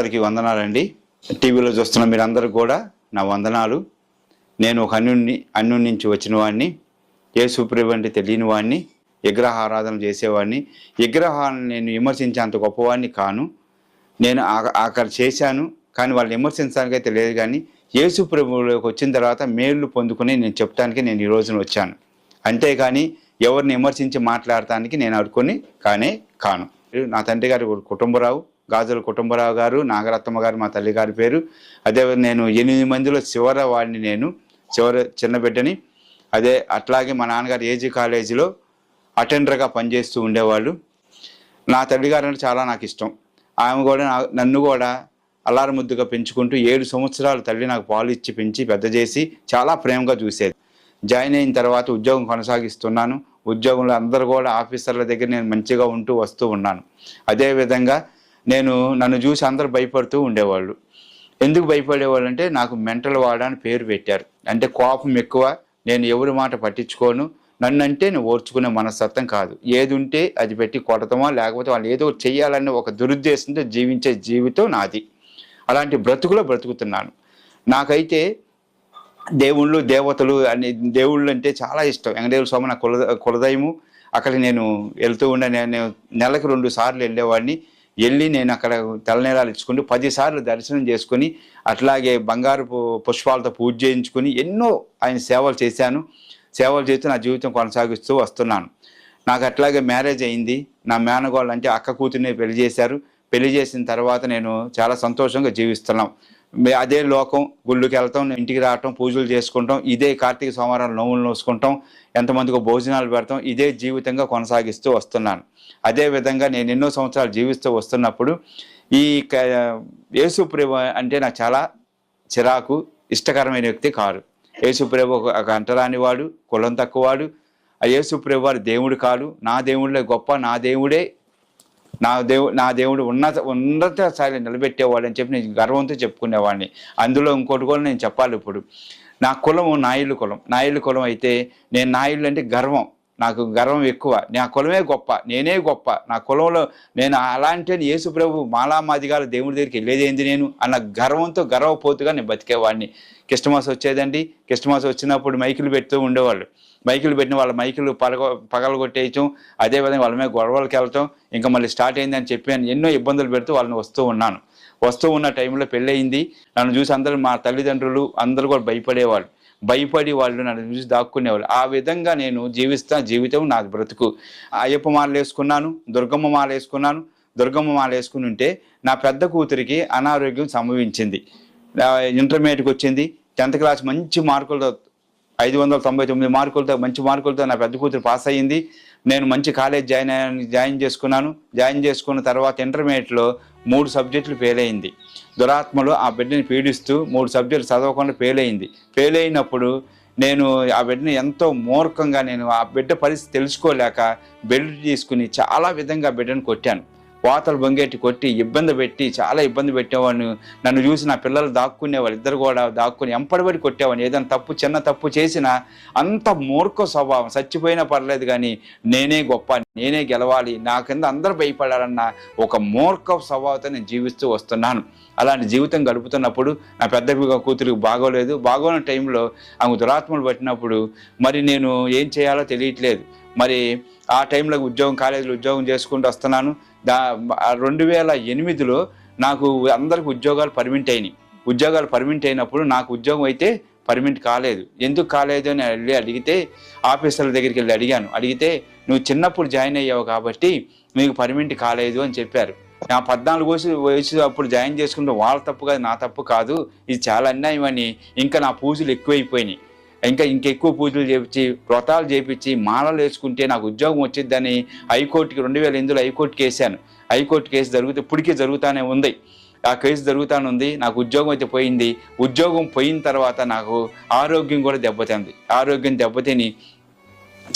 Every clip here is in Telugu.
అందరికీ వందనాలండి టీవీలో చూస్తున్న మీరందరూ కూడా నా వందనాలు. నేను ఒక అన్యుని అన్యుని నుంచి వచ్చిన వాడిని ఏ అంటే తెలియని వాడిని విగ్రహ ఆరాధన చేసేవాడిని విగ్రహాలను నేను విమర్శించేంత గొప్పవాడిని కాను. నేను అక్కడ చేశాను కానీ వాళ్ళు విమర్శించడానికి అయితే లేదు కానీ యేసు ప్రభువులోకి వచ్చిన తర్వాత మేళ్ళు పొందుకుని నేను చెప్పడానికి నేను ఈ రోజున వచ్చాను. అంతేగాని ఎవరిని విమర్శించి మాట్లాడటానికి నేను అనుకుని కానే కాను. నా తండ్రి గారి కుటుంబరావు గాజుల కుటుంబరావు గారు నాగరత్నమ్మ గారు మా తల్లి గారి పేరు. అదే నేను ఎనిమిది మందిలో చివర వాడిని నేను చివరి చిన్న బిడ్డని. అదే అట్లాగే మా నాన్నగారు ఏజీ కాలేజీలో అటెండర్గా పనిచేస్తూ ఉండేవాళ్ళు. నా తల్లి గారు అంటే చాలా నాకు ఇష్టం. ఆమె కూడా నన్ను కూడా అల్లారు ముద్దుగా పెంచుకుంటూ ఏడు సంవత్సరాలు తల్లి నాకు పాలు ఇచ్చి పెంచి పెద్ద చేసి చాలా ప్రేమగా చూసేది. జాయిన్ అయిన తర్వాత ఉద్యోగం కొనసాగిస్తున్నాను. ఉద్యోగంలో అందరూ కూడా ఆఫీసర్ల దగ్గర నేను మంచిగా ఉంటూ వస్తూ ఉన్నాను. అదేవిధంగా నేను నన్ను చూసి అందరు భయపడుతూ ఉండేవాళ్ళు. ఎందుకు భయపడేవాళ్ళు అంటే నాకు మెంటల్ వాడ అని పేరు పెట్టారు. అంటే కోపం ఎక్కువ నేను ఎవరి మాట పట్టించుకోను. నన్ను అంటే నేను ఓర్చుకునే మనస్తత్వం కాదు. ఏది ఉంటే అది పెట్టి కొడతామా లేకపోతే వాళ్ళు ఏదో చేయాలనే ఒక దురుద్దేశంతో జీవించే జీవితం నాది. అలాంటి బ్రతుకులో బ్రతుకుతున్నాను. నాకైతే దేవుళ్ళు దేవతలు అని దేవుళ్ళు అంటే చాలా ఇష్టం. వెంకటేశ్వర స్వామి నా కుల కులదైము అక్కడ నేను వెళ్తూ ఉండే నేను నెలకు రెండు సార్లు వెళ్ళేవాడిని. వెళ్ళి నేను అక్కడ తలనేరాలు ఇచ్చుకుంటూ పదిసార్లు దర్శనం చేసుకుని అట్లాగే బంగారు పుష్పాలతో పూజ చేయించుకుని ఎన్నో ఆయన సేవలు చేశాను. సేవలు చేస్తూ నా జీవితం కొనసాగిస్తూ వస్తున్నాను. నాకు అట్లాగే మ్యారేజ్ అయింది. నా మేనగోళ్ళు అంటే అక్క కూతుర్ని పెళ్ళి చేశారు. పెళ్ళి చేసిన తర్వాత నేను చాలా సంతోషంగా జీవిస్తున్నాం. అదే లోకం గుళ్ళకి వెళ్తాం ఇంటికి రావటం పూజలు చేసుకుంటాం ఇదే కార్తీక సోమవారం నోములు నోసుకుంటాం ఎంతమందికి భోజనాలు పెడతాం ఇదే జీవితంగా కొనసాగిస్తూ వస్తున్నాను. అదే విధంగా నేను ఎన్నో సంవత్సరాలు జీవిస్తూ వస్తున్నప్పుడు ఈ క- అంటే నాకు చాలా చిరాకు ఇష్టకరమైన వ్యక్తి కాదు యేసుప్రేభు ఒక ఒక అంటరాని వాడు కులం తక్కువవాడు ఆ యేసుప్రేభు వారు దేవుడు కాడు. నా దేవుళ్ళే గొప్ప నా దేవుడే నా దేవు నా దేవుడు ఉన్నత ఉన్నత స్థాయిలో నిలబెట్టేవాడు అని చెప్పి నేను గర్వంతో చెప్పుకునేవాడిని. అందులో ఇంకోటి కూడా నేను చెప్పాలి ఇప్పుడు. నా కులము నాయుళ్ళు కులం. నాయుళ్ళు కులం అయితే నేను నాయుడు అంటే గర్వం. నాకు గర్వం ఎక్కువ. నా కులమే గొప్ప. నేనే గొప్ప. నా కులంలో నేను అలాంటి యేసు ప్రభు మాలామాదిగాల దేవుడి దగ్గరికి వెళ్ళేది ఏంది నేను? అన్న గర్వంతో గర్వపోతుగా నేను బతికేవాడిని. కిష్టమాస వచ్చేదండి. కిష్టమాస వచ్చినప్పుడు మైకులు పెడుతూ ఉండేవాళ్ళు. మైకులు పెట్టిన వాళ్ళ మైకులు పలగ పగలగొట్టేయటం. అదేవిధంగా వాళ్ళ మీద గొడవలకు వెళ్ళటం. ఇంకా మళ్ళీ స్టార్ట్ అయిందని చెప్పి ఎన్నో ఇబ్బందులు పెడుతూ వాళ్ళని వస్తూ ఉన్నాను. వస్తూ ఉన్న టైంలో పెళ్ళయింది. నన్ను చూసి అందరూ మా తల్లిదండ్రులు అందరూ కూడా భయపడేవాళ్ళు. భయపడి వాళ్ళు నన్ను చూసి దాక్కునేవాళ్ళు. ఆ విధంగా నేను జీవిస్తా జీవితం నా బ్రతుకు. అయ్యప్ప మాల వేసుకున్నాను దుర్గమ్మ మాల వేసుకున్నాను. దుర్గమ్మ మాల వేసుకుని ఉంటే నా పెద్ద కూతురికి అనారోగ్యం సంభవించింది. ఇంటర్మీడియట్కి వచ్చింది. టెన్త్ క్లాస్ మంచి మార్కులతో ఐదు వందల తొంభై తొమ్మిది మార్కులతో మంచి మార్కులతో నా పెద్ద కూతురు పాస్ అయ్యింది. నేను మంచి కాలేజ్ జాయిన్ అయ్యాను జాయిన్ చేసుకున్నాను. జాయిన్ చేసుకున్న తర్వాత ఇంటర్మీడియట్లో మూడు సబ్జెక్టులు ఫెయిల్ అయింది. దురాత్మలు ఆ బిడ్డని పీడిస్తూ మూడు సబ్జెక్టులు చదవకుండా ఫెయిల్ అయింది. ఫెయిల్ అయినప్పుడు నేను ఆ బిడ్డని ఎంతో మూర్ఖంగా నేను ఆ బిడ్డ పరిస్థితి తెలుసుకోలేక బెల్ట్ తీసుకుని చాలా విధంగా బిడ్డను కొట్టాను. వాతలు బొంగేటి కొట్టి ఇబ్బంది పెట్టి చాలా ఇబ్బంది పెట్టేవాడిని. నన్ను చూసి నా పిల్లలు దాక్కునేవాళ్ళు ఇద్దరు కూడా దాక్కుని ఎంపడబడి కొట్టేవాడిని. ఏదైనా తప్పు చిన్న తప్పు చేసినా అంత మూర్ఖ స్వభావం. చచ్చిపోయినా పర్లేదు కానీ నేనే గొప్ప నేనే గెలవాలి. నా కింద అందరూ భయపడాలన్న ఒక మూర్ఖ స్వభావంతో నేను జీవిస్తూ వస్తున్నాను. అలాంటి జీవితం గడుపుతున్నప్పుడు నా పెద్ద కూతురికి బాగోలేదు. బాగోని టైంలో ఆమె దురాత్మలు పట్టినప్పుడు మరి నేను ఏం చేయాలో తెలియట్లేదు. మరి ఆ టైంలో ఉద్యోగం కాలేజీలో ఉద్యోగం చేసుకుంటూ వస్తున్నాను. దా రెండు వేల ఎనిమిదిలో నాకు అందరికి ఉద్యోగాలు పర్మిట్ అయినాయి. ఉద్యోగాలు పర్మిట్ అయినప్పుడు నాకు ఉద్యోగం అయితే పర్మిట్ కాలేదు. ఎందుకు కాలేదు అని వెళ్ళి అడిగితే ఆఫీసర్ల దగ్గరికి వెళ్ళి అడిగాను. అడిగితే నువ్వు చిన్నప్పుడు జాయిన్ అయ్యావు కాబట్టి నీకు పర్మిట్ కాలేదు అని చెప్పారు. నా పద్నాలుగు వయసు వయసు అప్పుడు జాయిన్ చేసుకుంటే వాళ్ళ తప్పు కాదు నా తప్పు కాదు. ఇది చాలా అన్యాయం అని. ఇంకా నా పూజలు ఎక్కువైపోయినాయి. ఇంకా ఇంకెక్కువ పూజలు చేపించి వ్రతాలు చేపించి మాలలు వేసుకుంటే నాకు ఉద్యోగం వచ్చిద్దని హైకోర్టుకి రెండు వేల ఎనిమిదిలో హైకోర్టుకి వేసాను హైకోర్టు కేసు జరుగుతూ ఇప్పటికీ జరుగుతూనే ఉంది. ఆ కేసు జరుగుతానే ఉంది. నాకు ఉద్యోగం అయితే పోయింది. ఉద్యోగం పోయిన తర్వాత నాకు ఆరోగ్యం కూడా దెబ్బతింది. ఆరోగ్యం దెబ్బతిని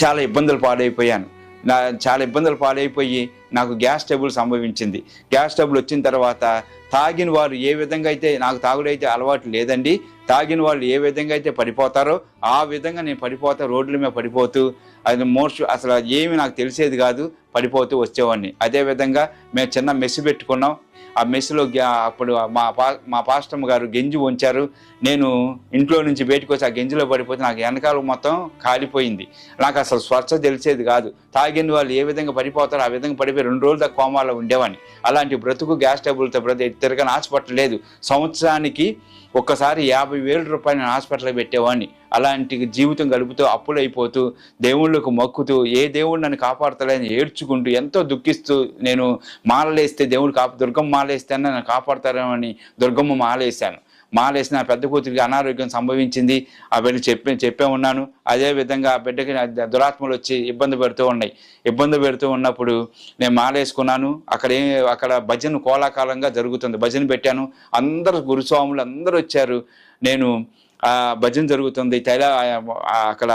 చాలా ఇబ్బందులు పాడైపోయాను. నా చాలా ఇబ్బందులు పాడైపోయి నాకు గ్యాస్ ట్రబుల్ సంభవించింది. గ్యాస్ ట్రబుల్ వచ్చిన తర్వాత తాగిన వారు ఏ విధంగా అయితే నాకు తాగుడైతే అలవాటు లేదండి. తాగిన వాళ్ళు ఏ విధంగా అయితే పడిపోతారో ఆ విధంగా నేను పడిపోతా రోడ్ల మీద పడిపోతూ అది మోస్ట్ అసలు ఏమి నాకు తెలిసేది కాదు పడిపోతూ వచ్చేవాడిని. అదే విధంగా మేము చిన్న మెస్ పెట్టుకున్నాం. ఆ మెస్సులో గ్యా- అప్పుడు మా పా మా పాస్టమ్ గారు గెంజి ఉంచారు నేను ఇంట్లో నుంచి బయటకు వచ్చి ఆ గెంజిలో పడిపోతే నాకు వెనకాల మొత్తం కాలిపోయింది. నాకు అసలు స్వచ్ఛ తెలిసేది కాదు. తాగిన వాళ్ళు ఏ విధంగా పడిపోతారో ఆ విధంగా పడిపోయి రెండు రోజుల కోమాలో ఉండేవాడిని. అలాంటి బ్రతుకు గ్యాస్ టేబుల్తో బ్రతి తిరగని హాస్పిటల్ లేదు. సంవత్సరానికి ఒక్కసారి యాభై వేల రూపాయలు నేను హాస్పిటల్లో పెట్టేవాడిని. అలాంటి జీవితం గడుపుతూ అప్పులైపోతూ దేవుళ్ళకు మొక్కుతూ ఏ దేవుడు నన్ను కాపాడతలేని ఏడ్చుకుంటూ ఎంతో దుఃఖిస్తూ నేను మాలలేస్తే దేవుడు కాపు దుర్గమ్మ మాలేస్తే నన్ను కాపాడతారేమని దుర్గమ్మ మాలేశాను. మాలేసి నా పెద్ద కూతురికి అనారోగ్యం సంభవించింది. ఆ బిడ్డ చెప్పే చెప్పే ఉన్నాను. అదే విధంగా ఆ బిడ్డకి దురాత్మలు వచ్చి ఇబ్బంది పెడుతూ ఉన్నాయి. ఇబ్బంది పెడుతూ ఉన్నప్పుడు నేను మాలేసుకున్నాను. అక్కడ ఏ అక్కడ భజన కోలాకాలంగా జరుగుతుంది. భజన పెట్టాను. అందరు గురుస్వాములు అందరూ వచ్చారు. నేను భజన జరుగుతుంది. తైల అక్కడ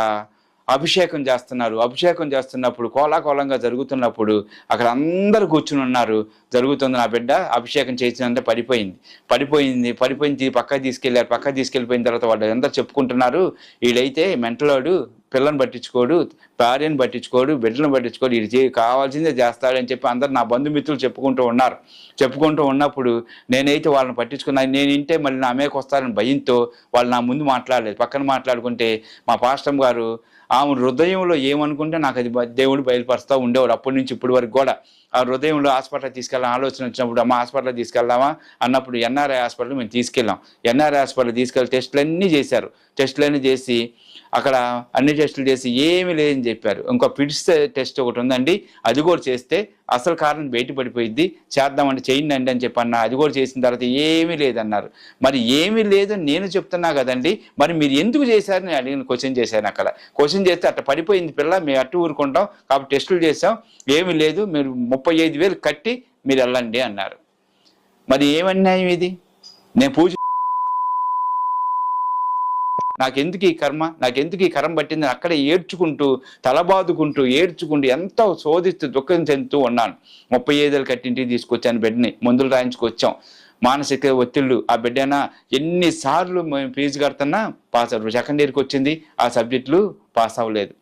అభిషేకం చేస్తున్నారు. అభిషేకం చేస్తున్నప్పుడు కోలాకోలంగా జరుగుతున్నప్పుడు అక్కడ అందరు కూర్చుని ఉన్నారు. జరుగుతుంది నా బిడ్డ అభిషేకం చేసినంత పడిపోయింది. పడిపోయింది పడిపోయింది పక్క తీసుకెళ్ళారు పక్క తీసుకెళ్ళిపోయిన తర్వాత వాళ్ళు అందరు చెప్పుకుంటున్నారు. వీడైతే మెంటలోడు పిల్లని పట్టించుకోడు భార్యను పట్టించుకోడు బిడ్డలను పట్టించుకోడు ఇది చే కావాల్సిందే చేస్తాడని చెప్పి అందరు నా బంధుమిత్రులు చెప్పుకుంటూ ఉన్నారు. చెప్పుకుంటూ ఉన్నప్పుడు నేనైతే వాళ్ళని పట్టించుకున్నా నేను ఇంటే మళ్ళీ నా మేకు వస్తారని భయంతో వాళ్ళు నా ముందు మాట్లాడలేదు. పక్కన మాట్లాడుకుంటే మా పాస్టమ్ గారు ఆమె హృదయంలో ఏమనుకుంటే నాకు అది దేవుడు బయలుపరుస్తూ ఉండేవాడు అప్పటి నుంచి ఇప్పటి వరకు కూడా. ఆ హృదయంలో హాస్పిటల్ తీసుకెళ్ళాం ఆలోచన వచ్చినప్పుడు అమ్మ హాస్పిటల్ తీసుకెళ్దామా అన్నప్పుడు ఎన్ఆర్ఐ హాస్పిటల్ మేము తీసుకెళ్ళాం. ఎన్ఆర్ఐ హాస్పిటల్ తీసుకెళ్ళి టెస్టులన్నీ చేశారు. టెస్టులన్నీ చేసి అక్కడ అన్ని టెస్టులు చేసి ఏమీ లేదని చెప్పారు. ఇంకో పిడ్స్ టెస్ట్ ఒకటి ఉందండి. అది కూడా చేస్తే అసలు కారణం బయట పడిపోయింది చేద్దామంటే చేయండి అండి అని చెప్పి అన్న అది కూడా చేసిన తర్వాత ఏమీ లేదన్నారు. మరి ఏమీ లేదు నేను చెప్తున్నా కదండి. మరి మీరు ఎందుకు చేశారు? నేను అడిగిన క్వశ్చన్ చేశాను అక్కడ. క్వశ్చన్ చేస్తే అట్ట పడిపోయింది పిల్ల మేము అట్టు ఊరుకుంటాం. కాబట్టి టెస్టులు చేసాం ఏమీ లేదు మీరు ముప్పై ఐదు వేలు కట్టి మీరు వెళ్ళండి అన్నారు. మరి ఏమన్యాయం ఇది? నేను పూజ నాకెందుకు ఈ కర్మ? నాకెందుకు ఈ కర్మ పట్టింది? అక్కడే ఏడ్చుకుంటూ తలబాదుకుంటూ ఏడ్చుకుంటూ ఎంతో శోధిస్తూ దుఃఖం చెందుతూ ఉన్నాను. ముప్పై ఐదేళ్ళు కట్టింటికి తీసుకొచ్చాను బిడ్డని. మందులు రాయించుకొచ్చాం. మానసిక ఒత్తిళ్ళు. ఆ బిడ్డైనా ఎన్నిసార్లు మేము ఫీజు కడుతున్నా పాస్ అవ్వరు సెకండ్ ఇయర్కి వచ్చింది. ఆ సబ్జెక్టులు పాస్ అవ్వలేదు.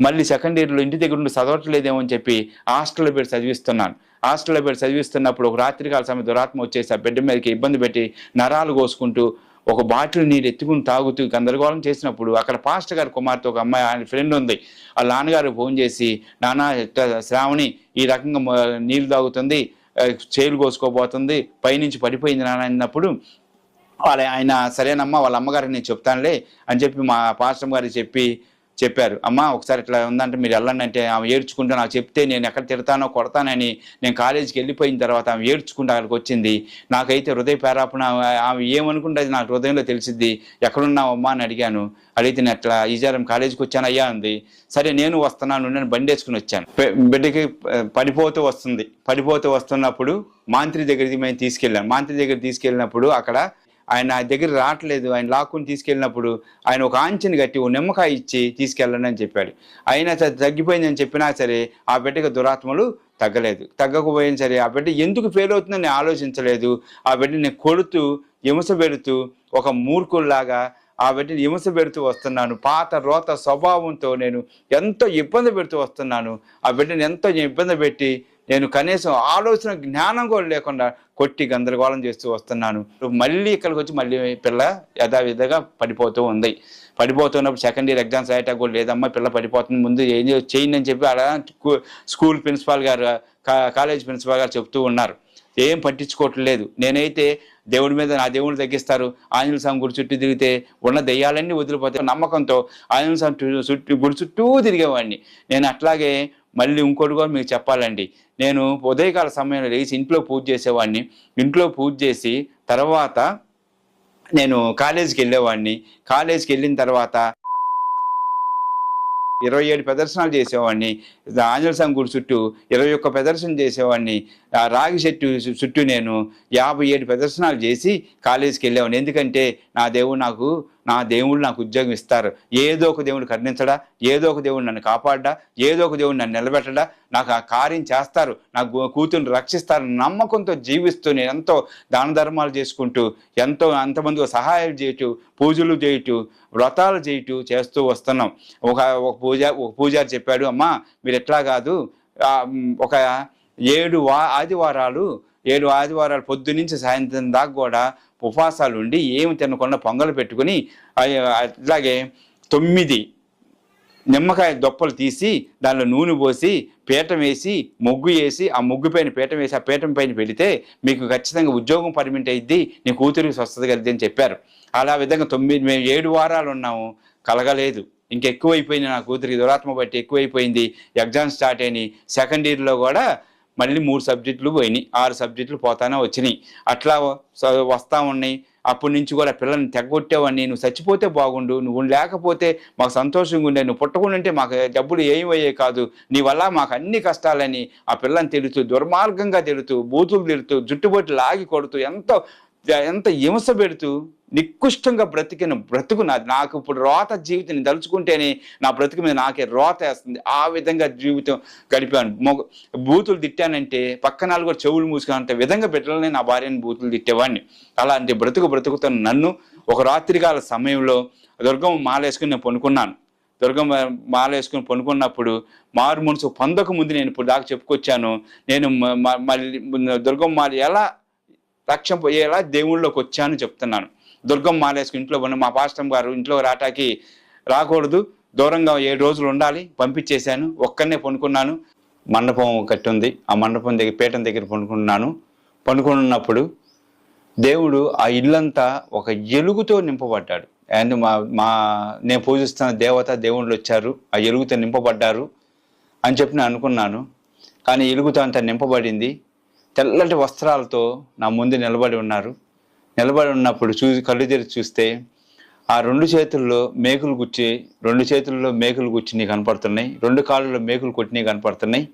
మళ్ళీ సెకండ్ ఇయర్లో ఇంటి దగ్గర ఉండి చదవట్లేదేమో అని చెప్పి హాస్టల్లో పెట్టి చదివిస్తున్నాను. హాస్టల్లో పెట్టి చదివిస్తున్నప్పుడు ఒక రాత్రికాల సమయం దురాత్మ వచ్చేసి ఆ బిడ్డ మీదకి ఇబ్బంది పెట్టి నరాలు కోసుకుంటూ ఒక బాటిల్ నీరు ఎత్తుకుని తాగుతూ గందరగోళం చేసినప్పుడు అక్కడ పాస్టర్ గారి కుమార్తె ఒక అమ్మాయి ఆయన ఫ్రెండ్ ఉంది. వాళ్ళ నాన్నగారు ఫోన్ చేసి నాన్న శ్రావణి ఈ రకంగా నీళ్ళు నీళ్ళు తాగుతుంది చేలు కోసుకోబోతుంది పైనుంచి పడిపోయింది నాన్న అన్నప్పుడు వాళ్ళ ఆయన సరేనమ్మా వాళ్ళ అమ్మగారికి నేను చెప్తానులే అని చెప్పి మా పాస్టర్ గారికి చెప్పి చెప్పారు. అమ్మ ఒకసారి ఇట్లా ఉందంటే మీరు వెళ్ళండి అంటే ఆమె ఏడ్చుకుంటూ నాకు చెప్తే నేను ఎక్కడ తిడతానో కొడతానని నేను కాలేజీకి వెళ్ళిపోయిన తర్వాత ఆమె ఏడ్చుకుంటూ అక్కడికి వచ్చింది. నాకైతే హృదయ పేరాపణ ఆమె- ఆమె ఏమనుకుంటుంది నాకు హృదయంలో తెలిసిద్ది. ఎక్కడున్నావమ్మా? అని అడిగాను. అడిగితే నేను అట్లా ఈజారం కాలేజీకి వచ్చాను అయ్యా ఉంది సరే నేను వస్తున్నాను నేను బండి వేసుకుని వచ్చాను. బిడ్డకి పడిపోతూ వస్తుంది. పడిపోతూ వస్తున్నప్పుడు మాంత్రి దగ్గరికి మేము తీసుకెళ్ళాను మాంత్రి దగ్గర తీసుకెళ్ళినప్పుడు అక్కడ ఆయన నా దగ్గర రావట్లేదు. ఆయన లాక్కుని తీసుకెళ్ళినప్పుడు ఆయన ఒక ఆంచెని కట్టి ఓ నిమ్మకాయ ఇచ్చి తీసుకెళ్ళండి అని చెప్పాడు. అయినా సరే తగ్గిపోయిందని చెప్పినా సరే ఆ బిడ్డకి దురాత్మలు తగ్గలేదు. తగ్గకపోయినా సరే ఆ బిడ్డ ఎందుకు ఫెయిల్ అవుతుందని నేను ఆలోచించలేదు. ఆ బిడ్డని కొడుతూ హింస పెడుతూ ఒక మూర్ఖుల్లాగా ఆ బిడ్డని హింస పెడుతూ వస్తున్నాను. పాత రోత స్వభావంతో నేను ఎంతో ఇబ్బంది పెడుతూ వస్తున్నాను. ఆ బిడ్డని ఎంతో ఇబ్బంది పెట్టి నేను కనీసం ఆలోచన జ్ఞానం కూడా లేకుండా కొట్టి గందరగోళం చేస్తూ వస్తున్నాను. మళ్ళీ ఇక్కడికి వచ్చి మళ్ళీ పిల్ల యథావిధిగా పడిపోతూ ఉంది. పడిపోతున్నప్పుడు సెకండ్ ఇయర్ ఎగ్జామ్స్ అయ్యేటా కూడా లేదమ్మా పిల్ల పడిపోతుంది ముందు ఏం చేయండి అని చెప్పి అలా స్కూల్ ప్రిన్సిపాల్ గారు కాలేజ్ ప్రిన్సిపాల్ గారు చెప్తూ ఉన్నారు. ఏం పట్టించుకోవట్లేదు నేనైతే దేవుడి మీద నా దేవుడు తగ్గిస్తారు. ఆంజనేయ స్వామి గుడి చుట్టూ తిరిగితే ఉన్న దెయ్యాలన్నీ వదిలిపోతాయి. నమ్మకంతో ఆంజనేయ స్వామి చుట్టూ గుడి చుట్టూ తిరిగేవాడిని. నేను అట్లాగే మళ్ళీ ఇంకోటి కూడా మీకు చెప్పాలండి. నేను ఉదయకాల సమయంలో లేచి ఇంట్లో పూజ చేసేవాడిని. ఇంట్లో పూజ చేసి తర్వాత నేను కాలేజీకి వెళ్ళేవాడిని. కాలేజీకి వెళ్ళిన తర్వాత ఇరవై ఏడు ప్రదర్శనలు చేసేవాడిని. ఆంజనేయ స్వామి గుడి చుట్టూ ఇరవై ఒక్క ప్రదర్శన చేసేవాడిని. రాగి చెట్టు చుట్టూ నేను యాభై ఏడు ప్రదర్శనలు చేసి కాలేజీకి వెళ్ళేవాడిని. ఎందుకంటే నా దేవుడు నాకు నా దేవుడు నాకు ఉద్యోగం ఇస్తారు. ఏదో ఒక దేవుడు కరుణించడా? ఏదో ఒక దేవుడు నన్ను కాపాడ్డా? ఏదో ఒక దేవుడు నన్ను నిలబెట్టడా? నాకు ఆ కార్యం చేస్తారు. నా కూతుర్ని రక్షిస్తారు. నమ్మకంతో జీవిస్తూ నేను ఎంతో దాన ధర్మాలు చేసుకుంటూ ఎంతో అంతమందికి సహాయాలు చేయటం పూజలు చేయటం వ్రతాలు చేయటం చేస్తూ వస్తున్నాం. ఒక ఒక పూజ ఒక పూజారి చెప్పాడు అమ్మా మీరు ఎట్లా కాదు. ఒక ఏడు వా ఆదివారాలు ఏడు ఆదివారాలు పొద్దు నుంచి సాయంత్రం దాకా కూడా ఉపవాసాలు ఉండి ఏమి తినకుండా పొంగలు పెట్టుకుని అట్లాగే తొమ్మిది నిమ్మకాయ దొప్పలు తీసి దానిలో నూనె పోసి పీఠం వేసి ముగ్గు వేసి ఆ ముగ్గు పైన పీఠం వేసి ఆ పీఠం పైన పెడితే మీకు ఖచ్చితంగా ఉద్యోగం పర్మిట్ అయింది నీ కూతురికి స్వస్థత కలిగి అని చెప్పారు. అలా విధంగా తొమ్మిది మేము ఏడు వారాలు ఉన్నాము కలగలేదు. ఇంకెక్కువైపోయింది నా కూతురికి దురాత్మ బట్టి ఎక్కువైపోయింది. ఎగ్జామ్ స్టార్ట్ అయినాయి. సెకండ్ ఇయర్లో కూడా మళ్ళీ మూడు సబ్జెక్టులు పోయినాయి. ఆరు సబ్జెక్టులు పోతానే వచ్చినాయి. అట్లా వస్తూ వస్తా ఉన్నాయి. అప్పటి నుంచి కూడా పిల్లల్ని తెగొట్టేవాడిని. నువ్వు చచ్చిపోతే బాగుండు. నువ్వు లేకపోతే మాకు సంతోషంగా ఉండే. నువ్వు పుట్టకుండా ఉంటే మాకు డబ్బులు ఏమయ్యే కాదు. నీ వల్ల మాకు అన్ని కష్టాలని ఆ పిల్లని తెలుతూ దుర్మార్గంగా తెలుతూ బూతులు తెలుతూ జుట్టుబొట్టు లాగి కొడుతూ ఎంతో ఎంత హింస పెడుతూ నికృష్టంగా బ్రతికిన బ్రతుకు నాది. నాకు ఇప్పుడు రోత జీవితం తలుచుకుంటేనే నా బ్రతుకు మీద నాకే రోత వేస్తుంది. ఆ విధంగా జీవితం గడిపాను. మొగ బూతులు తిట్టానంటే పక్కన కూడా చెవులు మూసుకున్నంత విధంగా బిడ్డలనే నా భార్యని బూతులు తిట్టేవాడిని. అలాంటి బ్రతుకు బ్రతుకుతున్న నన్ను ఒక రాత్రికాల సమయంలో దుర్గం మాలేసుకుని నేను పనుకున్నాను. దుర్గం మాల వేసుకుని పనుకున్నప్పుడు మారు మనసు పొందక ముందు నేను ఇప్పుడు దాకా చెప్పుకొచ్చాను. నేను మ- మ- మళ్ళీ దుర్గం మాల ఎలా లక్ష్యం పోయేలా దేవుళ్ళకి వచ్చాను చెప్తున్నాను. దుర్గం మాలేసుకుని ఇంట్లో ఉన్న మా పాస్టమ్ గారు ఇంట్లో రాటాకి రాకూడదు. దూరంగా ఏడు రోజులు ఉండాలి పంపించేశాను ఒక్కనే పండుకున్నాను మండపం కట్టి ఉంది ఆ మండపం దగ్గర పీఠం దగ్గర పండుకున్నాను పండుకున్నప్పుడు దేవుడు ఆ ఇల్లంతా ఒక ఎలుగుతో నింపబడ్డాడు. అండ్ మా మా నేను పూజిస్తున్న దేవత దేవుళ్ళు వచ్చారు ఆ ఎలుగుతో నింపబడ్డారు అని చెప్పి నేను అనుకున్నాను. కానీ ఎలుగుతో అంత నింపబడింది తెల్లటి వస్త్రాలతో నా ముందు నిలబడి ఉన్నారు. నిలబడి ఉన్నప్పుడు చూసి కళ్ళు తెరిచి చూస్తే ఆ రెండు చేతుల్లో మేకులు గుచ్చి రెండు చేతుల్లో మేకులు గుచ్చి నీకు కనపడుతున్నాయి. రెండు కాళ్ళలో మేకులు కొట్టినవి కనపడుతున్నాయి.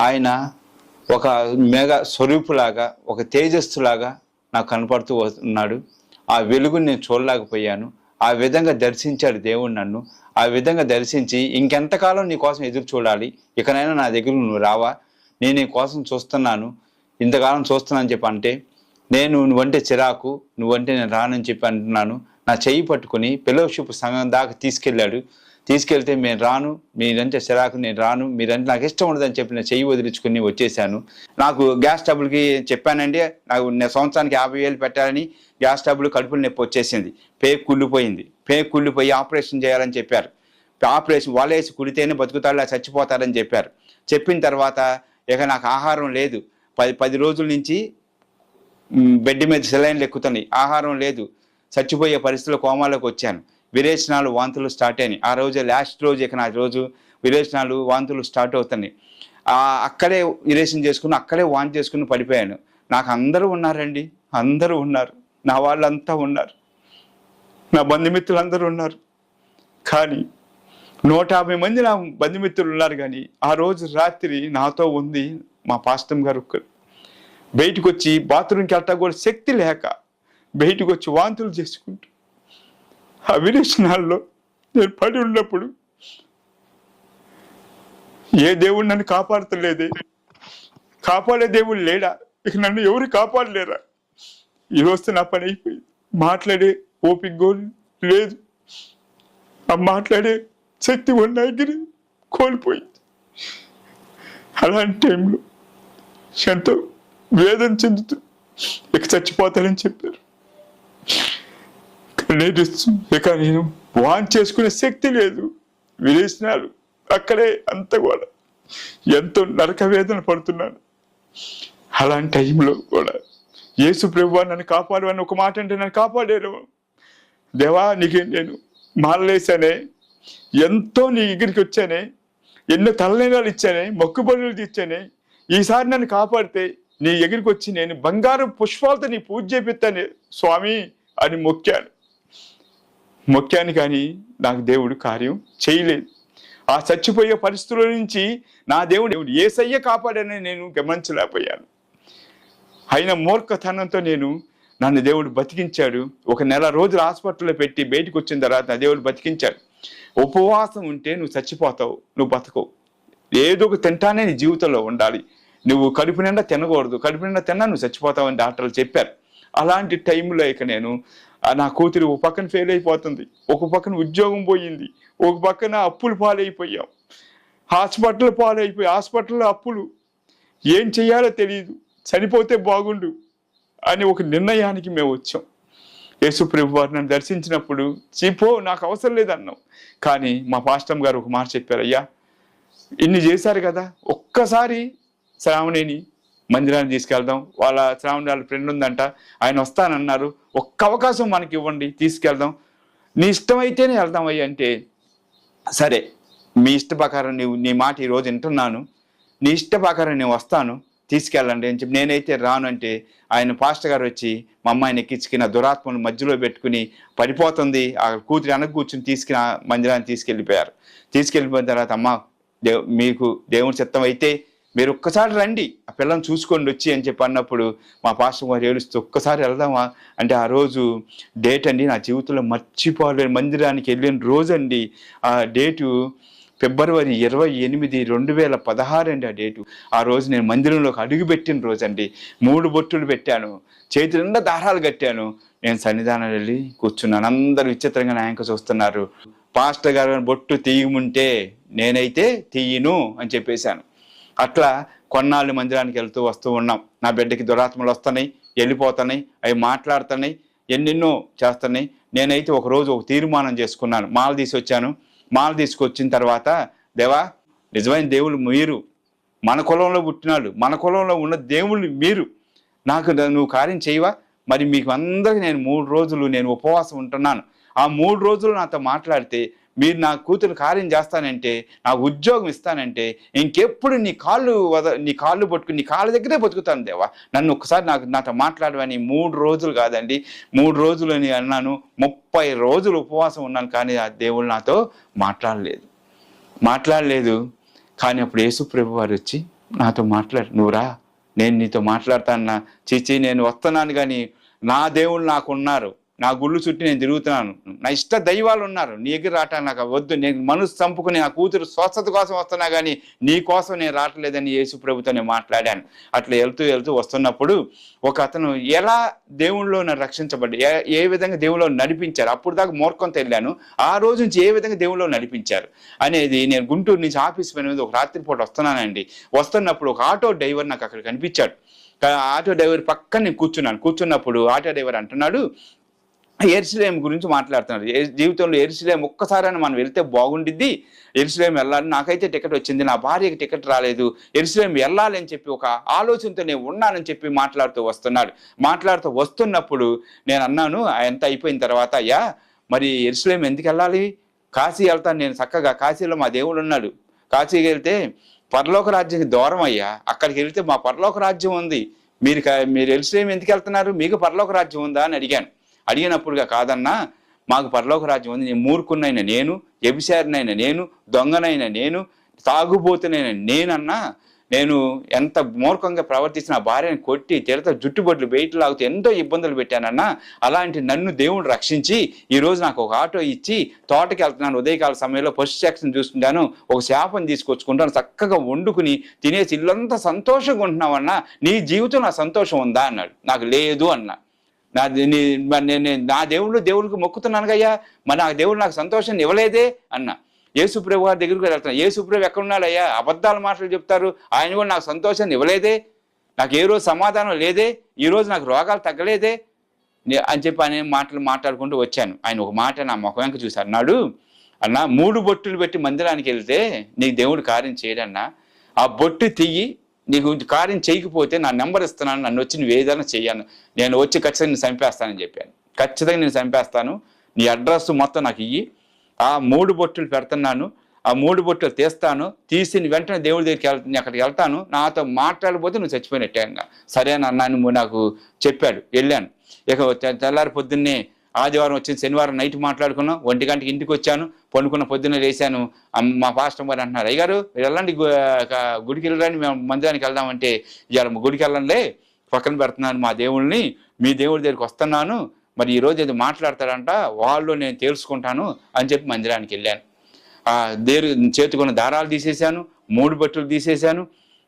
ఆయన ఒక మేఘ స్వరూపులాగా ఒక తేజస్సులాగా నాకు కనపడుతూ ఉన్నాడు. ఆ వెలుగుని నేను చూడలేకపోయాను. ఆ విధంగా దర్శించాడు దేవుడు నన్ను. ఆ విధంగా దర్శించి ఇంకెంతకాలం నీ కోసం ఎదురు చూడాలి. ఇకనైనా నా దగ్గర నువ్వు రావా. నేను నీ కోసం చూస్తున్నాను. ఇంతకాలం చూస్తున్నాను చెప్పి అంటే నేను నువ్వంటే చిరాకు నువ్వంటే నేను రానని చెప్పి అంటున్నాను. నా చెయ్యి పట్టుకుని ఫెలోషిప్ సంఘం దాకా తీసుకెళ్ళాడు. తీసుకెళ్తే నేను రాను మీరంటే చిరాకు నేను రాను మీరంటే నాకు ఇష్టం ఉండదని చెప్పి నేను చెయ్యి వదిలించుకుని వచ్చేసాను. నాకు గ్యాస్ టబుల్కి చెప్పానండి నాకు నేను సంవత్సరానికి యాభై వేలు పెట్టాలని గ్యాస్ టబుల్ కడుపులు నొప్పి వచ్చేసింది. పేక్ కుళ్ళిపోయింది. పేక్ కుళ్ళిపోయి ఆపరేషన్ చేయాలని చెప్పారు. ఆపరేషన్ వాళ్ళేసి కుడితేనే బతుకుతాడు లేదా చచ్చిపోతారని చెప్పారు. చెప్పిన తర్వాత ఇక నాకు ఆహారం లేదు పది పది రోజుల నుంచి బెడ్ మీద సెలైన్లు ఎక్కుతున్నాయి. ఆహారం లేదు. చచ్చిపోయే పరిస్థితిలో కోమాలోకి వచ్చాను. విరేచనాలు వాంతులు స్టార్ట్ అయినాయి. ఆ రోజు లాస్ట్ రోజు ఇక నా రోజు విరేచనాలు వాంతులు స్టార్ట్ అవుతున్నాయి. అక్కడే విరేచన చేసుకుని అక్కడే వాంతి చేసుకుని పడిపోయాను. నాకు అందరూ ఉన్నారండి. అందరూ ఉన్నారు. నా వాళ్ళంతా ఉన్నారు. నా బంధుమిత్రులు అందరూ ఉన్నారు. కానీ నూట యాభై మంది నా బంధుమిత్రులు ఉన్నారు కానీ ఆ రోజు రాత్రి నాతో ఉంది మా పాస్టమ్ గారు ఒక్కరు. బయటకు వచ్చి బాత్రూమ్కి వెళ్ళటా కూడా శక్తి లేక బయటకు వచ్చి వాంతులు చేసుకుంటూ ఆ విరేచనాల్లో నేను పడి ఉన్నప్పుడు ఏ దేవుడు నన్ను కాపాడతలేదే? కాపాడే దేవుడు లేడా? ఇక నన్ను ఎవరు కాపాడలేరా? ఈ రోజు నా పని అయిపోయింది. మాట్లాడే ఓపిక లేదు. ఆ మాట్లాడే శక్తి ఉన్న దగ్గర కోల్పోయింది. అలాంటి టైంలో ఎంతో వేదన చెందుతూ ఇక చచ్చిపోతానని చెప్పారు. నేను ఇక నేను వాన్ చేసుకునే శక్తి లేదు. విదేశాలు అక్కడే అంత కూడా. ఎంతో నరక వేదన పడుతున్నాను. అలాంటి టైంలో కూడా యేసు ప్రభు నన్ను కాపాడు అని ఒక మాట అంటే నన్ను కాపాడారు. దేవా నీకు నేను మాలలేసానే ఎంతో నీ దగ్గరికి వచ్చానే. ఎన్నో తలనీరాలు ఇచ్చానే. మొక్కుబడులు తెచ్చానే ఈసారి నన్ను కాపాడితే నీ దగ్గరికి వచ్చి నేను బంగారు పుష్పాలతో నీ పూజ చేపిస్తాను స్వామి అని మొక్కాను. మొక్కాను కానీ నాకు దేవుడు కార్యం చేయలేదు. ఆ చచ్చిపోయే పరిస్థితుల నుంచి నా దేవుడు దేవుడు ఏసయ్య కాపాడని నేను గమనించలేకపోయాను. అయిన మూర్ఖతనంతో నేను నన్ను దేవుడు బతికించాడు. ఒక నెల రోజులు హాస్పిటల్లో పెట్టి బయటికి వచ్చిన తర్వాత నా దేవుడు బతికించాడు. ఉపవాసం ఉంటే నువ్వు చచ్చిపోతావు నువ్వు బతకవు. ఏదో ఒక తింటానే నీ జీవితంలో ఉండాలి. నువ్వు కడుపు నిండా తినకూడదు. కడుపు నిండా తిన్నా నువ్వు చచ్చిపోతావు అని డాక్టర్లు చెప్పారు. అలాంటి టైంలో ఇక నేను నా కూతురు ఒక పక్కన ఫెయిల్ అయిపోతుంది. ఒక పక్కన ఉద్యోగం పోయింది. ఒక పక్కన అప్పులు పాలైపోయాం. హాస్పిటల్ పాలైపోయి హాస్పిటల్లో అప్పులు. ఏం చేయాలో తెలియదు చనిపోతే బాగుండు అని ఒక నిర్ణయానికి మేము వచ్చాం. యేసుప్రభు వారు నన్ను దర్శించినప్పుడు చీపో నాకు అవసరం లేదన్నాం కానీ మా పాస్టమ్ గారు ఒక మాట చెప్పారు అయ్యా ఇన్ని చేశారు కదా ఒక్కసారి శ్రావణిని మందిరాన్ని తీసుకెళ్దాం వాళ్ళ శ్రావణి వాళ్ళ ఫ్రెండ్ ఉందంట ఆయన వస్తానన్నారు ఒక్క అవకాశం మనకి ఇవ్వండి తీసుకెళ్దాం. నీ ఇష్టమైతేనే వెళ్దాం అయ్యి అంటే సరే మీ ఇష్ట ప్రకారం నీవు నీ మాట ఈరోజు వింటున్నాను నీ ఇష్ట ప్రకారం నేను వస్తాను తీసుకెళ్ళండి అని చెప్పి నేనైతే రాను అంటే ఆయన పాస్టర్ గారు వచ్చి మా అమ్మాయిని ఎక్కించుకున్న దురాత్మను మధ్యలో పెట్టుకుని పడిపోతుంది ఆ కూతురి వెనక కూర్చుని తీసుకుని మందిరాన్ని తీసుకెళ్ళిపోయారు. తీసుకెళ్ళిపోయిన తర్వాత అమ్మ దేవ్ మీకు దేవుని చిత్తం అయితే మీరు ఒక్కసారి రండి ఆ పిల్లని చూసుకోండి వచ్చి అని చెప్పి అన్నప్పుడు మా పాస్టర్ గారు ఏడుస్తూ ఒక్కసారి వెళ్దామా? అంటే ఆ రోజు డేట్ అండి నా జీవితంలో మర్చిపోలేని మందిరానికి వెళ్ళిన రోజు అండి. ఆ డేటు ఫిబ్రవరి ఇరవై ఎనిమిది రెండు వేల పదహారు అండి ఆ డేటు. ఆ రోజు నేను మందిరంలోకి అడుగుపెట్టిన రోజు అండి. మూడు బొట్టులు పెట్టాను చేతి నిండా దారాలు కట్టాను. నేను సన్నిధానం వెళ్ళి కూర్చున్నాను. అందరూ విచిత్రంగా నాయక చూస్తున్నారు. పాస్టర్ గారు బొట్టు తీయముంటే నేనైతే తీయను అని చెప్పేశాను. అట్లా కొన్నాళ్ళు మందిరానికి వెళ్తూ వస్తూ ఉన్నాం. నా బిడ్డకి దురాత్మలు వస్తున్నాయి వెళ్ళిపోతున్నాయి అవి మాట్లాడుతున్నాయి ఎన్నెన్నో చేస్తున్నాయి. నేనైతే ఒకరోజు ఒక తీర్మానం చేసుకున్నాను. మాల తీసుకొచ్చాను. వచ్చాను మాల తీసుకొచ్చిన తర్వాత దేవా నిజమైన దేవుళ్ళు మీరు. మన కులంలో పుట్టినాడు మన కులంలో ఉన్న దేవుళ్ళు మీరు. నాకు నువ్వు కార్యం చేయవా? మరి మీకు అందరికీ నేను మూడు రోజులు నేను ఉపవాసం ఉంటున్నాను. ఆ మూడు రోజులు నాతో మాట్లాడితే మీరు నా కూతురు కార్యం చేస్తానంటే నాకు ఉద్యోగం ఇస్తానంటే ఇంకెప్పుడు నీ కాళ్ళు వద నీ కాళ్ళు పట్టుకుని నీ కాళ్ళ దగ్గరే బతుకుతాను దేవా. నన్ను ఒకసారి నాకు నాతో మాట్లాడవని మూడు రోజులు కాదండి. మూడు రోజులు అని అన్నాను. ముప్పై రోజులు ఉపవాసం ఉన్నాను కానీ ఆ దేవుడు నాతో మాట్లాడలేదు. మాట్లాడలేదు. కానీ అప్పుడు యేసు ప్రభు వారు వచ్చి నాతో మాట్లాడు నువ్వురా నేను నీతో మాట్లాడతాను చీచి నేను వస్తున్నాను కానీ నా దేవుళ్ళు నాకు ఉన్నారు. నా గుళ్ళు చుట్టి నేను తిరుగుతున్నాను. నా ఇష్ట దైవాలు ఉన్నారు. నీ దగ్గర రావటానికి నాకు వద్దు. నేను మనసు చంపుకుని నా కూతురు స్వస్థత కోసం వస్తున్నా కానీ నీ కోసం నేను రావట్లేదని యేసు ప్రభుతో నేను మాట్లాడాను. అట్లా వెళ్తూ వెళ్తూ వస్తున్నప్పుడు ఒక అతను ఎలా దేవుళ్ళలో నన్ను రక్షించబడ్డా? ఏ ఏ విధంగా దేవుళ్ళు నడిపించారు? అప్పుడు దాకా మూర్ఖంతో వెళ్ళాను ఆ రోజు నుంచి ఏ విధంగా దేవుళ్ళు నడిపించారు? అనేది నేను గుంటూరు నుంచి ఆఫీస్ పని మీద ఒక రాత్రిపూట వస్తున్నానండి. వస్తున్నప్పుడు ఒక ఆటో డ్రైవర్ నాకు అక్కడ కనిపించాడు. ఆటో డ్రైవర్ పక్కన నేను కూర్చున్నాను కూర్చున్నప్పుడు ఆటో డ్రైవర్ అంటున్నాడు ఎరుసలేం గురించి మాట్లాడుతున్నారు. ఏ- జీవితంలో ఎరుసలేం ఒక్కసారైనా మనం వెళ్తే బాగుండిద్ది. ఎరుసలేం వెళ్ళాలి నాకైతే టికెట్ వచ్చింది. నా భార్యకి టికెట్ రాలేదు. ఎరుసలేం వెళ్ళాలి అని చెప్పి ఒక ఆలోచనతో నేను ఉన్నానని చెప్పి మాట్లాడుతూ వస్తున్నాడు. మాట్లాడుతూ వస్తున్నప్పుడు నేను అన్నాను ఎంత అయిపోయిన తర్వాత అయ్యా మరి ఎరుసలేం ఎందుకు వెళ్ళాలి? కాశీ వెళ్తాను నేను చక్కగా. కాశీలో మా దేవుడు ఉన్నాడు. కాశీకి వెళ్తే పరలోక రాజ్యానికి దూరం అయ్యా. అక్కడికి వెళ్తే మా పరలోక రాజ్యం ఉంది. మీరు మీరు ఎరుసలేం ఎందుకు వెళ్తున్నారు? మీకు పరలోక రాజ్యం ఉందా? అని అడిగాను. అడిగినప్పుడుగా కాదన్నా మాకు పరలోక రాజ్యం ఉంది నేను మూర్ఖున్నైన నేను ఎబిసారినైన నేను దొంగనైన నేను తాగుబోతునైన నేనన్నా నేను ఎంత మూర్ఖంగా ప్రవర్తించిన భార్యను కొట్టి తిడత జుట్టుబొట్లు బయట లాగుతూ ఎంతో ఇబ్బందులు పెట్టానన్నా అలాంటి నన్ను దేవుడు రక్షించి ఈ రోజు నాకు ఒక ఆటో ఇచ్చి తోటకి వెళ్తున్నాను ఉదయకాల సమయంలో పశు చూసుకుంటాను ఒక శాపం తీసుకొచ్చుకుంటాను చక్కగా వండుకుని తినేసి ఇల్లంతా సంతోషంగా ఉంటున్నావన్నా నీ జీవితం నా సంతోషం ఉందా అన్నాడు. నాకు లేదు అన్నా. నా మరి నేను నా దేవుళ్ళు దేవుడికి మొక్కుతున్నాను కయ్యా మరి నా దేవుడు నాకు సంతోషాన్ని ఇవ్వలేదే అన్న. యేసుప్రభు గారి దగ్గరికి వెళ్తాను యేసుప్రభు ఎక్కడున్నాడు అయ్యా అబద్ధాల మాటలు చెప్తారు. ఆయన కూడా నాకు సంతోషాన్ని ఇవ్వలేదే. నాకు ఏ రోజు సమాధానం లేదే. ఈరోజు నాకు రోగాలు తగ్గలేదే. అని చెప్పి ఆయన మాటలు మాట్లాడుకుంటూ వచ్చాను. ఆయన ఒక మాట నా ముఖం వెంక చూసి అన్నాడు అన్న మూడు బొట్టులు పెట్టి మందిరానికి వెళ్తే నీకు దేవుడు కార్యం చేయడన్నా. ఆ బొట్టు తీయి నీకు కార్యం చేయకపోతే నా నెంబర్ ఇస్తున్నాను నన్ను వచ్చి నువ్వు ఏదైనా చేయను నేను వచ్చి ఖచ్చితంగా నేను చంపేస్తానని చెప్పాను. ఖచ్చితంగా నేను చంపేస్తాను. నీ అడ్రస్ మొత్తం నాకు ఇయ్యి. ఆ మూడు బొట్టులు పెడుతున్నాను. ఆ మూడు బొట్టులు తీస్తాను. తీసిన వెంటనే దేవుడి దగ్గరికి వెళ్తా నేను అక్కడికి వెళ్తాను. నాతో మాట్లాడిపోతే నువ్వు చచ్చిపోయినట్టే అన్న. నువ్వు నాకు చెప్పాడు. వెళ్ళాను. ఇక తెల్లారి పొద్దున్నే ఆదివారం వచ్చింది శనివారం నైట్ మాట్లాడుకున్నాం ఒంటి గంటకి ఇంటికి వచ్చాను పండుకున్న పొద్దున్నే లేచాను. మా పాస్టర్ గారు అంటున్నారు అయ్యారు వెళ్ళండి గుడికి వెళ్ళడానికి మేము మందిరానికి వెళ్దామంటే ఇవాళ గుడికి వెళ్ళండిలే పక్కన పెడుతున్నాను మా దేవుళ్ళని మీ దేవుడి దగ్గరికి వస్తున్నాను మరి ఈరోజు ఏదో మాట్లాడతారంట వాళ్ళు నేను తెలుసుకుంటాను అని చెప్పి మందిరానికి వెళ్ళాను. ఆ దేరు చేతుకున్న దారాలు తీసేశాను మూడు బట్టలు తీసేశాను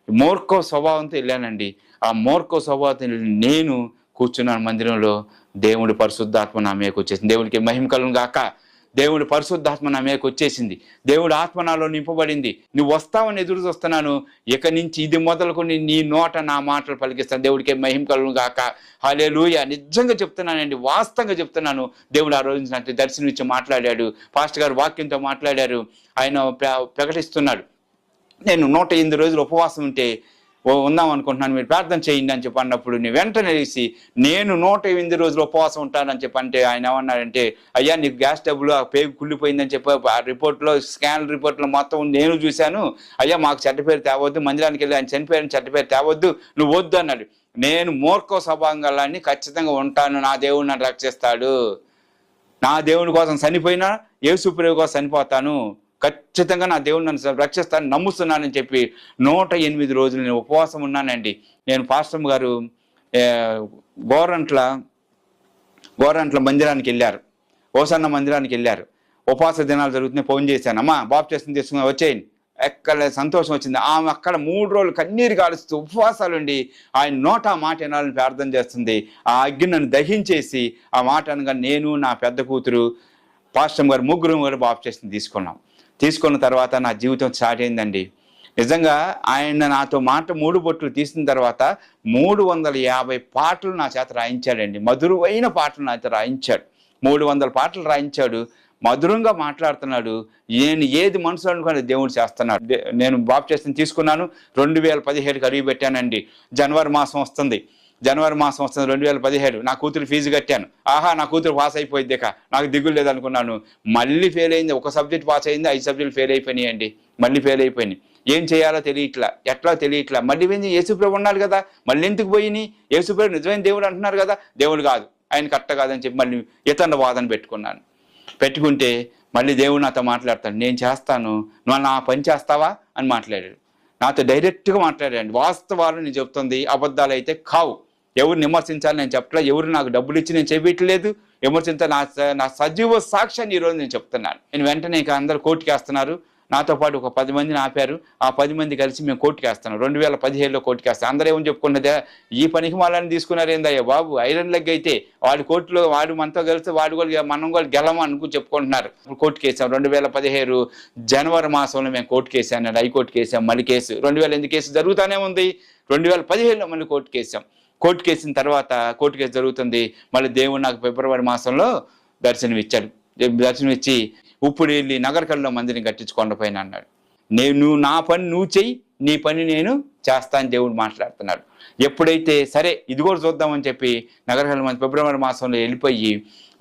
మోర్కో స్వభావంతో వెళ్ళానండి. ఆ మోర్కో స్వభావంతో నేను కూర్చున్నాను మందిరంలో దేవుడి పరిశుద్ధాత్మ నా మీదకి వచ్చేసింది. దేవుడికి మహిమ కలుగు గాక. దేవుడి పరిశుద్ధాత్మ నా మీదకి వచ్చేసింది. దేవుడు ఆత్మ నాలో నింపబడింది. నువ్వు వస్తావని ఎదురు చూస్తున్నాను. ఇక నుంచి ఇది మొదలుకొని నీ నోట నా మాటలు పలికిస్తాను. దేవుడికి మహిమ కలను గాక. లూయ నిజంగా చెప్తున్నానండి. వాస్తవంగా చెప్తున్నాను. దేవుడు ఆ రోజు నాకు దర్శనం ఇచ్చి మాట్లాడాడు. పాస్టర్ గారు వాక్యంతో మాట్లాడారు. ఆయన ప్ర- ప్రకటిస్తున్నాడు. నేను నూట ఎనిమిది రోజులు ఉపవాసం ఉంటే ఉందాం అనుకుంటున్నాను మీరు ప్రార్థన చేయండి అని చెప్పి అన్నప్పుడు నేను వెంటనే లేచి నేను నూట ఎనిమిది రోజులు ఉపవాసం ఉంటానని చెప్పి అంటే ఆయన ఏమన్నాడంటే అయ్యా నీకు గ్యాస్ డబ్బులు ఆ పేగు కుళ్ళిపోయిందని చెప్పి ఆ రిపోర్ట్లో స్కాన్ రిపోర్ట్లో మొత్తం నేను చూశాను. అయ్యా మాకు చెడ్డ పేరు తేవద్దు మందిరానికి వెళ్ళి ఆయన చనిపోయారని చెడ్డ పేరు తేవద్దు నువ్వు వద్దు అన్నాడు. నేను మూర్ఖ సభాంగాలన్నీ ఖచ్చితంగా ఉంటాను నా దేవుడు నన్ను రక్షిస్తాడు. నా దేవుని కోసం చనిపోయినా యేసుప్రేమ కోసం చనిపోతాను. ఖచ్చితంగా నా దేవుడు నన్ను రక్షిస్తాను నమ్ముస్తున్నానని చెప్పి నూట ఎనిమిది రోజులు నేను ఉపవాసం ఉన్నానండి. నేను పాస్టమ్ గారు గోరంట్ల గోరంట్ల మందిరానికి వెళ్ళారు. ఓసన్న మందిరానికి వెళ్ళారు. ఉపవాస దినాలు జరుగుతున్నాయి ఫోన్ చేశాను. అమ్మా బాబు చేస్తుంది తీసుకుని వచ్చేయండి. ఎక్కడ సంతోషం వచ్చింది? ఆమె అక్కడ మూడు రోజులు కన్నీరు కాలుస్తూ ఉపవాసాలు ఉండి ఆయన నోట ఆ మాట వినాలని ప్రార్థన చేస్తుంది. ఆ అగ్ని నన్ను దహించేసి ఆ మాట అనగా నేను నా పెద్ద కూతురు పాస్టమ్ గారు ముగ్గురు గారు బాబు చేసింది తీసుకున్నాం. తీసుకున్న తర్వాత నా జీవితం స్టార్ట్ అయిందండి. నిజంగా ఆయన నాతో మాట మూడు బొట్లు తీసిన తర్వాత మూడు వందల యాభై పాటలు నా చేత రాయించాడండి. మధురమైన పాటలు నా చేత రాయించాడు. మూడు వందల పాటలు రాయించాడు. మధురంగా మాట్లాడుతున్నాడు. నేను ఏది మనసులో అనుకుని దేవుడు చేస్తున్నాడు. నేను బాప్ చేసిన తీసుకున్నాను. రెండు వేల పదిహేడుకి అరిగి పెట్టానండి. జనవరి మాసం వస్తుంది. జనవరి మాసం వస్తుంది రెండు వేల పదిహేడు. నా కూతురు ఫీజు కట్టాను. ఆహా నా కూతురు పాస్ అయిపోయింది ఇక. నాకు దిగులు లేదనుకున్నాను. మళ్ళీ ఫెయిల్ అయింది. ఒక సబ్జెక్ట్ పాస్ అయింది. ఐదు సబ్జెక్టులు ఫెయిల్ అయిపోయినాయండి. మళ్ళీ ఫెయిల్ అయిపోయినాయి. ఏం చేయాలో తెలియట్లా. ఎట్లా తెలియట్లా. మళ్ళీ పోయింది యేసుప్రభు ఉన్నాడు కదా. మళ్ళీ ఎందుకు పోయినాయి? యేసుప్రభు నిజమైన దేవుడు అంటున్నారు కదా. దేవుడు కాదు. ఆయన కట్ట కాదని చెప్పి మళ్ళీ ఇతరుల వాదన పెట్టుకున్నాను. పెట్టుకుంటే మళ్ళీ దేవుడు నాతో మాట్లాడతాడు. నేను చేస్తాను. నువ్వు నా పని చేస్తావా? అని మాట్లాడాడు. నాతో డైరెక్ట్గా మాట్లాడాడు వాస్తవాలు నేను చెప్తుంది. అబద్ధాలు అయితే కావు. ఎవరు విమర్శించాలి నేను చెప్పట్లా ఎవరు నాకు డబ్బులు ఇచ్చి నేను చెప్పట్లేదు విమర్శించాలి నా నా సజీవ సాక్ష్యాన్ని ఈరోజు నేను చెప్తున్నాను. నేను వెంటనే ఇక అందరు కోర్టుకి వేస్తున్నారు. నాతో పాటు ఒక పది మందిని ఆపారు. ఆ పది మంది కలిసి మేము కోర్టుకి వేస్తాం రెండు వేల పదిహేడులో కోర్టుకి వేస్తాం. అందరూ ఏమని చెప్పుకున్నదే? ఈ పనికి మాలని తీసుకున్నారు ఏందయ్యా బాబు? ఐరన్ లెగ్ అయితే వాడి కోర్టులో వాడు మనతో కలిసి వాడు కూడా మనం కూడా గెలమ అనుకు చెప్పుకుంటున్నారు. కోర్టు కోర్టుకి వేసాం. రెండు వేల పదిహేడు జనవరి మాసంలో మేము కోర్టుకి వేసాం. హైకోర్టుకి వేసాం. మళ్ళీ కేసు. రెండు వేల ఎనిమిది కేసు జరుగుతూనే ఉంది. రెండు వేల పదిహేడులో మళ్ళీ కోర్టుకి వేసాం. కోర్టు కేసిన తర్వాత కోర్టు కేసు జరుగుతుంది. మళ్ళీ దేవుడు నాకు ఫిబ్రవరి మాసంలో దర్శనం ఇచ్చాడు దర్శనం ఇచ్చి ఇప్పుడు వెళ్ళి నగరకల్లో మందిని కట్టించుకొండపైన అన్నాడు. నేను నువ్వు నా పని నువ్వు చెయ్యి నీ పని నేను చేస్తాను దేవుడు మాట్లాడుతున్నాడు. ఎప్పుడైతే సరే ఇది కూడా చూద్దామని చెప్పి నగరకల్ల మంది ఫిబ్రవరి మాసంలో వెళ్ళిపోయి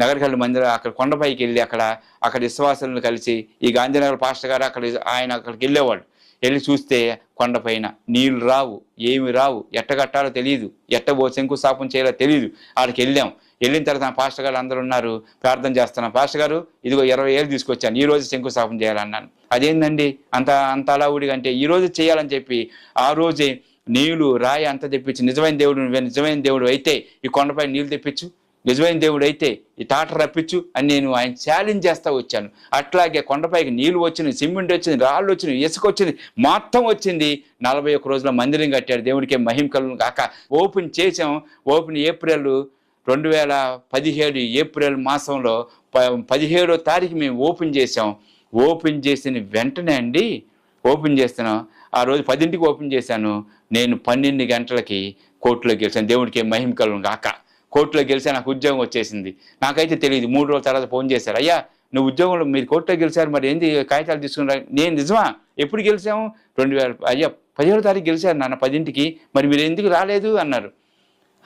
నగరకల్ల మందిర అక్కడ కొండపైకి వెళ్ళి అక్కడ అక్కడ విశ్వాసులను కలిసి ఈ గాంధీనగర్ పాస్టర్ గారు అక్కడ ఆయన అక్కడికి వెళ్ళేవాడు వెళ్ళి చూస్తే కొండపైన నీళ్ళు రావు ఏమి రావు ఎట్ట కట్టాలో తెలియదు ఎట్ట పో శంకుస్థాపన చేయాలో తెలియదు ఆడికి వెళ్ళాం. వెళ్ళిన తర్వాత పాస్టర్ గారు అందరూ ఉన్నారు ప్రార్థన చేస్తున్నాను పాస్టర్ గారు ఇదిగో ఇరవై ఏళ్ళు తీసుకొచ్చాను ఈ రోజు శంకుస్థాపన చేయాలన్నాను. అదేందండి? అంత అంత అలావుడిగా అంటే ఈ రోజు చేయాలని చెప్పి ఆ రోజే నీళ్ళు రాయి అంత తెప్పించి నిజమైన దేవుడు నువ్వే నిజమైన దేవుడు అయితే ఈ కొండపై నీళ్ళు తెప్పించు. నిజమైన దేవుడు అయితే ఈ తాట రప్పించు అని నేను ఆయన ఛాలెంజ్ చేస్తా వచ్చాను. అట్లాగే కొండపైకి నీళ్ళు వచ్చినాయి సిమెంట్ వచ్చింది రాళ్ళు వచ్చినాయి ఇసుక వచ్చింది మొత్తం వచ్చింది. నలభై ఒక్క రోజుల మందిరం కట్టాడు. దేవుడికి మహిమ కలుగును కాక ఓపెన్ చేసాం ఓపెన్ ఏప్రిల్ రెండు వేల పదిహేడు ఏప్రిల్ మాసంలో ప- పదిహేడో తారీఖు మేము ఓపెన్ చేసాం ఓపెన్ చేసిన వెంటనే అండి ఓపెన్ చేస్తున్నాం. ఆ రోజు పదింటికి ఓపెన్ చేశాను. నేను పన్నెండు గంటలకి కోర్టులో గెలిచాను. దేవుడికి మహిమ కలుగును కాక కోర్టులో గెలిచా నాకు ఉద్యోగం వచ్చేసింది. నాకైతే తెలియదు మూడు రోజుల తర్వాత ఫోన్ చేశారు. అయ్యా నువ్వు ఉద్యోగంలో మీరు కోర్టులో గెలిచారు మరి ఏంది కాగితాలు తీసుకుని రా- నేను నిజమా? ఎప్పుడు గెలిచాము? రెండు వేల అయ్యా పదిహేడో తారీఖు గెలిచారు నాన్న పదింటికి. మరి మీరు ఎందుకు రాలేదు? అన్నారు.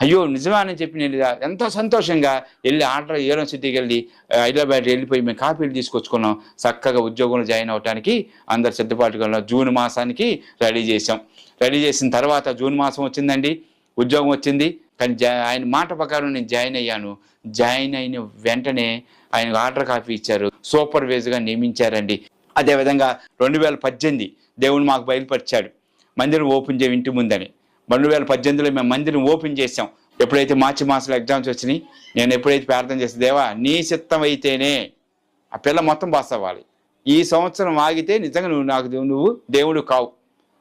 అయ్యో నిజమా అని చెప్పి నేను ఎంతో సంతోషంగా వెళ్ళి ఆర్డర్ యూనివర్సిటీకి వెళ్ళి హైదరాబాద్ వెళ్ళిపోయి మేము కాపీలు తీసుకొచ్చుకున్నాం. చక్కగా ఉద్యోగంలో జాయిన్ అవడానికి అందరు సిద్ధపాటుగా జూన్ మాసానికి రెడీ చేసాం రెడీ చేసిన తర్వాత జూన్ మాసం వచ్చిందండి. ఉద్యోగం వచ్చింది. కానీ జా ఆయన మాట ప్రకారం నేను జాయిన్ అయ్యాను. జాయిన్ అయిన వెంటనే ఆయన ఆర్డర్ కాపీ ఇచ్చారు. సూపర్వైజర్గా నియమించారండి. అదేవిధంగా రెండు వేల పద్దెనిమిది దేవుడు మాకు బయలుపరిచాడు. మందిరం ఓపెన్ చేయ ఇంటి ముందని. రెండు వేల పద్దెనిమిదిలో మేము మందిరం ఓపెన్ చేసాం ఎప్పుడైతే మార్చి మాసంలో ఎగ్జామ్స్ వచ్చినాయి నేను ఎప్పుడైతే ప్రార్థన చేస్తే దేవా నీ చిత్తం అయితేనే ఆ పిల్ల మొత్తం పాస్ అవ్వాలి. ఈ సంవత్సరం ఆగితే నిజంగా నువ్వు నాకు నువ్వు దేవుడు కావు.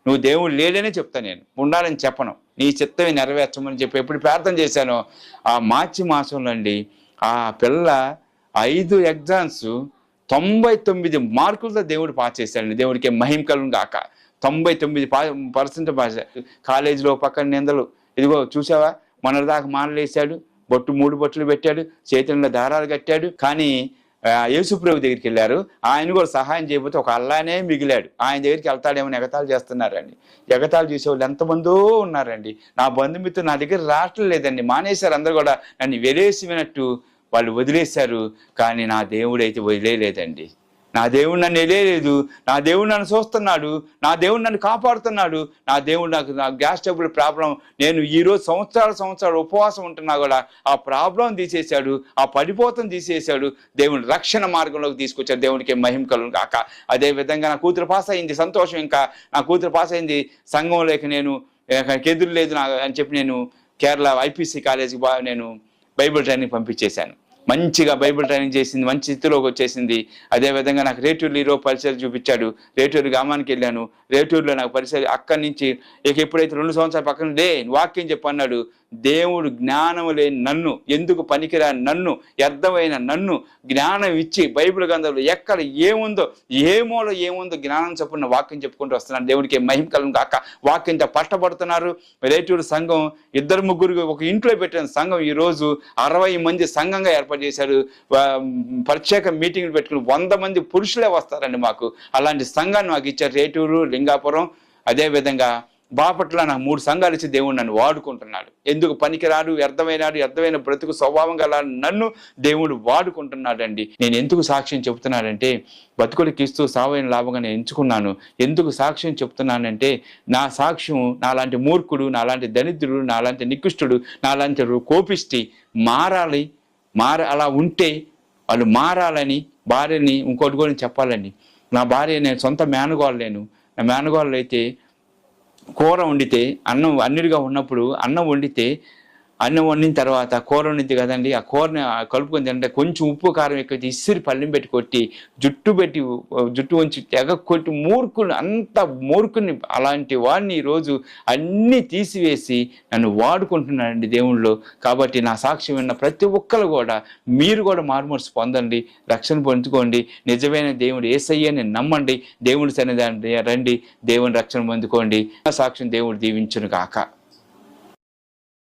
నువ్వు దేవుడు లేడనే చెప్తాను నేను. ఉండాలని చెప్పను. నీ చిత్తమే నెరవేర్చమని చెప్పి ఎప్పుడు ప్రార్థన చేశానో ఆ మార్చి మాసంలో అండి ఆ పిల్ల ఐదు ఎగ్జామ్స్ తొంభై తొమ్మిది మార్కులతో దేవుడు పాస్ చేశాడండి. దేవుడికి మహిమ కలుగు తొంభై తొమ్మిది పా పర్సెంట్ పాస్ కాలేజీలో పక్కన నిందలు. ఇదిగో చూసావా దాకా మానలేశాడు. బొట్టు మూడు బొట్టులు పెట్టాడు. చేతుల్లో దారాలు కట్టాడు. కానీ యేసుప్రభు దగ్గరికి వెళ్ళారు. ఆయన కూడా సహాయం చేయబోతే ఒక అల్లానే మిగిలాడు. ఆయన దగ్గరికి వెళ్తాడేమో ఎగతాలు చేస్తున్నారండి. ఎగతాలు చేసేవాళ్ళు ఎంతమందో ఉన్నారండి. నా బంధుమిత్రులు నా దగ్గర రావటం లేదండి. మానేశారు అందరు కూడా. నన్ను వెలేసినట్టు వాళ్ళు వదిలేశారు. కానీ నా దేవుడు అయితే వదిలేయలేదండి. నా దేవుడు నన్ను వెళ్ళలేదు నా దేవుడు నన్ను చూస్తున్నాడు నా దేవుడు నన్ను కాపాడుతున్నాడు నా దేవుడు నాకు నా గ్యాస్ ట్రబుల్ ప్రాబ్లం నేను ఈరోజు సంవత్సరాలు సంవత్సరాలు ఉపవాసం ఉంటున్నా కూడా ఆ ప్రాబ్లం తీసేశాడు ఆ పడిపోతం తీసేశాడు దేవుని రక్షణ మార్గంలోకి తీసుకొచ్చాడు దేవునికి మహిమ కలుగు కాక అదే విధంగా నా కూతురు పాస్ అయింది సంతోషం ఇంకా. నా కూతురు పాస్ అయింది సంఘంలోకి నేను ఎదురు లేదు నా అని చెప్పి నేను కేరళ ఐపీసీ కాలేజీకి నేను బైబిల్ ట్రైనింగ్ పంపించేశాను. మంచిగా బైబిల్ ట్రైనింగ్ చేసింది మంచి స్థితిలోకి వచ్చేసింది. అదే విధంగా నాకు రేటూరులో ఈరోజు పరిచయం చూపించాడు. రేటూరు గ్రామానికి వెళ్ళాను. రేటూరులో నాకు పరిచయం అక్కడి నుంచి ఇక ఎప్పుడైతే రెండు సంవత్సరాల పక్కన డే వాక్యం చెప్పన్నాడు. దేవుడు జ్ఞానం లేని నన్ను ఎందుకు పనికిరాని నన్ను వ్యర్థమైన నన్ను జ్ఞానం ఇచ్చి బైబిల్ గ్రంథంలో ఎక్కడ ఏముందో ఏమోలో ఏముందో జ్ఞానం చెప్పున్న వాక్యం చెప్పుకుంటూ వస్తున్నాను. దేవుడికి మహిమ కలం కాక వాక్యంతో పట్టబడుతున్నారు. రేటూరు సంఘం ఇద్దరు ముగ్గురు ఒక ఇంట్లో పెట్టిన సంఘం ఈ రోజు అరవై మంది సంఘంగా ఏర్పాటు చేశారు. ప్రత్యేక మీటింగ్లు పెట్టుకుని వంద మంది పురుషులే వస్తారండి మాకు. అలాంటి సంఘాన్ని మాకు ఇచ్చారు రేటూరు లింగాపురం. అదేవిధంగా బాపట్ల నాకు మూడు సంఘాలు ఇచ్చి దేవుడు నన్ను వాడుకుంటున్నాడు. ఎందుకు పనికిరాడు వ్యర్థమైనాడు వ్యర్థమైన బ్రతుకు స్వభావం గల నన్ను దేవుడు వాడుకుంటున్నాడండి. నేను ఎందుకు సాక్ష్యం చెప్తున్నానంటే బతుకుడికి ఇస్తూ సావైన లాభంగా నేను ఎంచుకున్నాను. ఎందుకు సాక్ష్యం చెప్తున్నానంటే నా సాక్ష్యం నాలాంటి మూర్ఖుడు నాలాంటి దరిద్రుడు నాలాంటి నికృష్టుడు నాలాంటి కోపిష్టి మారాలి. మార అలా ఉంటే వాళ్ళు మారాలని భార్యని ఇంకోటి కూడా చెప్పాలండి. నా భార్య నేను సొంత మేనగోళ్ళు నేను నా మేనగోళ్ళు అయితే కూర వండితే అన్నం అన్నిటిగా ఉన్నప్పుడు అన్నం వండితే అన్నం వండిన తర్వాత కూర వండింది కదండి ఆ కూరని ఆ కలుపుకొని తింటే కొంచెం ఉప్పు కారం ఎక్కువ ఇసిరి పళ్ళెం పెట్టి కొట్టి జుట్టు పెట్టి జుట్టు వంచి తెగ కొట్టి మూర్ఖుని అంత మూర్ఖుని అలాంటి వాడిని ఈరోజు అన్నీ తీసివేసి నన్ను వాడుకుంటున్నానండి దేవుళ్ళు. కాబట్టి నా సాక్ష్యం విన్న ప్రతి ఒక్కరు కూడా మీరు కూడా మార్మర్స్ పొందండి రక్షణ పొందుకోండి. నిజమైన దేవుడు ఏసయ్యని నమ్మండి. దేవుడి సన్నిధానం రండి. దేవుని రక్షణ పొందుకోండి. నా సాక్ష్యం దేవుడు దీవించును కాక